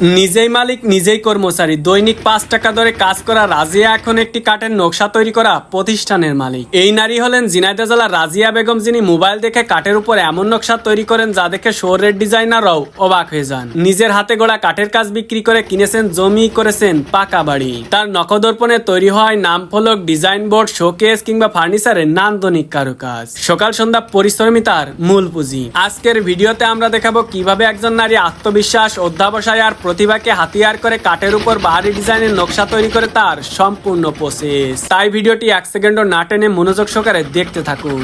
নিজেই মালিক, নিজেই কর্মচারী, দৈনিক পাঁচ টাকা দরে কাজ করা, রাজিয়া এখন একটি কাঠের নকশা তৈরি করা প্রতিষ্ঠানের মালিক। এই নারী হলেন ঝিনাইদহ জেলার রাজিয়া বেগম, যিনি মোবাইল দেখে কাঠের উপর এমন নকশা তৈরি করেন যা দেখে শহরের ডিজাইনাররাও অবাক হয়ে যান। নিজের হাতে গড়া কাঠের কাজ বিক্রি করে কিনেছেন, জমি করেছেন পাকা বাড়ি। তার নখদর্পণে তৈরি হয় নাম ফলক ডিজাইন বোর্ড, শোকেস কিংবা ফার্নিচারের নান্দনিক কারুকাজ। সকাল সন্ধ্যা পরিশ্রমী তার মূল পুঁজি। আজকের ভিডিওতে আমরা দেখাবো কীভাবে একজন নারী আত্মবিশ্বাস, অধ্যাবসায় আর প্রতিভাকে হাতিয়ার করে কাঠের উপর বাহারি ডিজাইনের নকশা তৈরি করে তার সম্পূর্ণ প্রসেস তাই ভিডিওটি এক সেকেন্ডও না টেনে মনোযোগ সহকারে দেখতে থাকুন।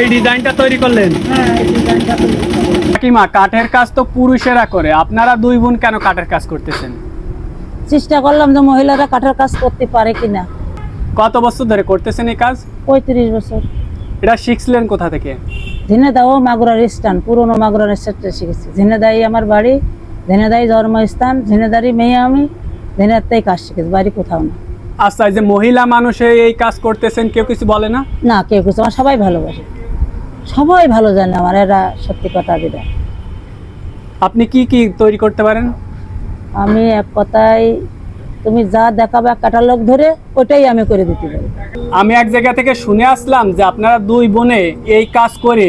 এই ডিজাইনটা তৈরি করলেন? কাকিমা কাঠের কাজ তো পুরুষেরা করে। আপনারা দুই বোন কেন কাঠের কাজ করতেছেন? চেষ্টা করলাম যে মহিলারা কাঠের কাজ করতে পারে কিনা। কত বছর ধরে করতেছেন এই কাজ? পঁয়ত্রিশ বছর। এটা শিখছিলেন কোথা থেকে? ঝিনেদাও মাগুরার স্থান পুরনো মাগুরার স্থানটা শিখেছি। ঝিনেদাই আমার বাড়ি ঝিনেদাই জন্মস্থান ঝিনেদারি মেয়ে আমি ঝিনেদাতেই কাজ শিখেছি বাড়ি কোথাও না। আচ্ছা যে মহিলা মানুষে এই কাজ করতেছেন কেউ কিছু বলে না? না কেউ কিছু আমার সবাই ভালোবাসে। সবাই ভালো জানে আমার এরা সত্যি কথা দিদা আপনি কি কি তৈরি করতে পারেন? আমি এক কথায় তুমি যা দেখাবে ক্যাটালগ ধরে ওটাই আমি করে দিতে পারি। আমি এক জায়গা থেকে শুনে আসলাম যে আপনারা দুই বোনে এই কাজ করে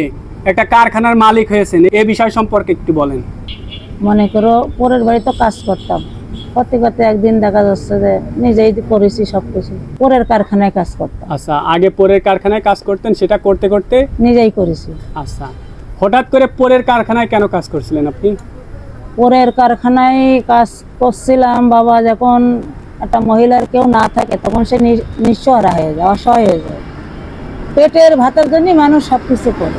একটা কারখানার মালিক হয়েছেন। এই বিষয় সম্পর্কে একটু বলেন। মনে করো পরের বাড়িতে কাজ করতাম। করতে করতে একদিন দেখা যাচ্ছে যে নিজেই করেছি সব কিছু পরের কারখানায় কাজ করতাম। আচ্ছা আগে পরের কারখানায় কাজ করতেন সেটা করতে করতে? নিজেই করেছি। আচ্ছা হঠাৎ করে পরের কারখানায় কেন কাজ করছিলেন আপনি? পরের কারখানায় কাজ করছিলাম বাবা যখন একটা মহিলার কেউ না থাকে তখন সে নি- নিঃস্বহারা হয়ে যায় অসহায় হয়ে যায়। পেটের ভাতের জন্য মানুষ সব কিছু করে।